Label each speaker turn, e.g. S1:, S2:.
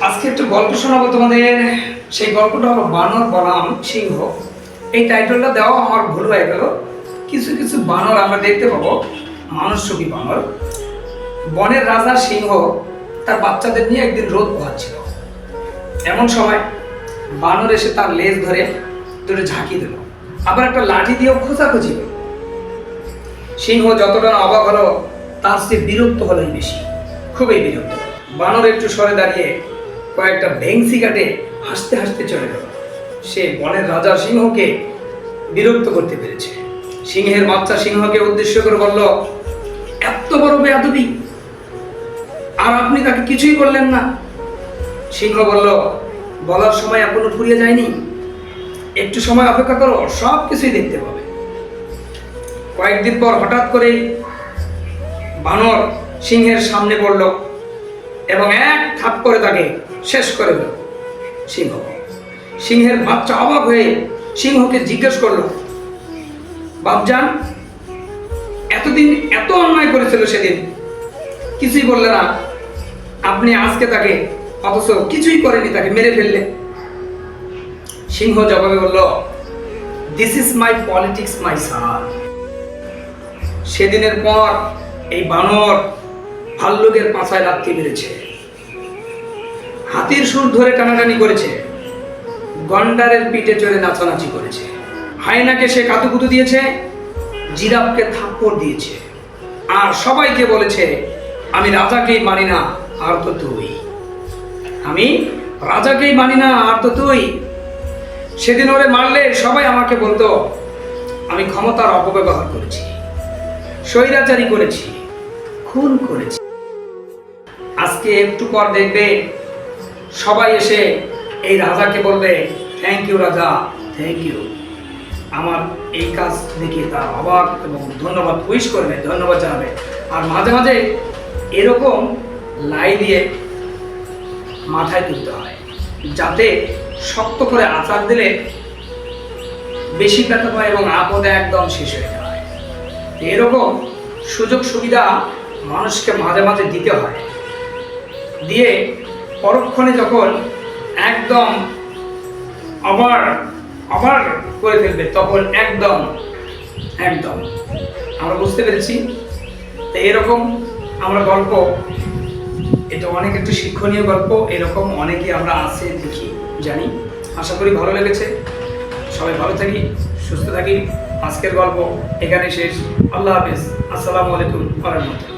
S1: আজকে একটু গল্প শোনাবো তোমাদের। সেই গল্পটা হলো বানর বনাম সিংহ। এই টাইটেলটা দেওয়া আমার ভুল হয়ে গেল। কিছু কিছু বানর আমরা দেখতে পাবো। মানুষ মানুষরূপী বানর। বনের রাজা সিংহ তার বাচ্চাদের নিয়ে একদিন রোদ পোহাচ্ছিল। এমন সময় বানর এসে তার লেজ ধরে দুটো ঝাঁকি দিল। আবার একটা লাঠি দিয়েও দিল সিংহ যতটা না অবাক হলো, তার চেয়ে বিরক্ত হলোই বেশি। খুবই বিরক্ত। বানর একটু সরে দাঁড়িয়ে কয়েকটা ভেংসি কাটে হাসতে হাসতে চলে গেল। সে বনের রাজা সিংহকে বিরক্ত করতে পেরেছে। সিংহের বাচ্চা সিংহকে উদ্দেশ্য করে বলল, এত বড় বেয়াদবি। আর আপনি তাকে কিছুই বললেন না। সিংহ বলল, বলার সময় এখনও ফুরিয়ে যায়নি। একটু সময় অপেক্ষা করো, সব কিছুই দেখতে পাবে। কয়েকদিন পর হঠাৎ করেই বানর সিংহের সামনে পড়ল এবং এক থাপ করে তাকে শেষ করে দিল। সিংহ। সিংহের বাচ্চা অবাক হয়ে সিংহকে জিজ্ঞেস করল, বাপজান, এতদিন এত অন্যায় করেছিল সেদিন। কিছুই বললে না। আপনি আজকে তাকে অথচ কিছুই করেনি, তাকে মেরে ফেললে। সিংহ জবাবে বলল this is my politics my sir সেদিনের পর এই বানর ভাল্লুকের পাছায় লাথি মেরেছে। হাতির সুর ধরে টানাটানি করেছে। গন্ডারের পিঠে চড়ে নাচানাচি করেছে। হায়নাকে সে কাতুকুতু দিয়েছে, জিরাফকে থাপ্পড় দিয়েছে। আর সবাইকে বলেছে, আমি রাজাকেই মানি না, আর তো তুই। আমি রাজাকেই মানি না, আর তো তুই? সেদিন ওরে মারলে সবাই আমাকে বলতো, আমি ক্ষমতার অপব্যবহার করেছি, স্বৈরাচারী করেছি, খুন করেছি। আজকে একটু পর দেখবে সবাই এসে এই রাজাকে বলবে থ্যাংক ইউ রাজা থ্যাংক ইউ আমার এই কাজ দেখে তার অবাক এবং ধন্যবাদ উইশ করবে, ধন্যবাদ জানাবে। আর মাঝে মাঝে এরকম লাই দিয়ে মাথায় তুলতে হয়, যাতে শক্ত করে আচার দিলে বেশি ব্যথা পায় এবং আপদে একদম শেষ হয়ে যায়। এরকম সুযোগ সুবিধা মানুষকে মাঝে মাঝে দিতে হয়। দিয়ে পরক্ষণে যখন একদম আবার আবার করে ফেলবে, তখন একদম একদম। আমরা বুঝতে পেরেছি? তো এরকম আমরা গল্প, এটা অনেক একটু শিক্ষণীয় গল্প, এরকম অনেকেই আমরা আছে দেখি, জানি। আশা করি ভালো লেগেছে। সবাই ভালো থাকি, সুস্থ থাকি। আজকের গল্প এখানে শেষ। আল্লাহ হাফেজ। আসসালামু আলাইকুম রহমতুল্লাহ।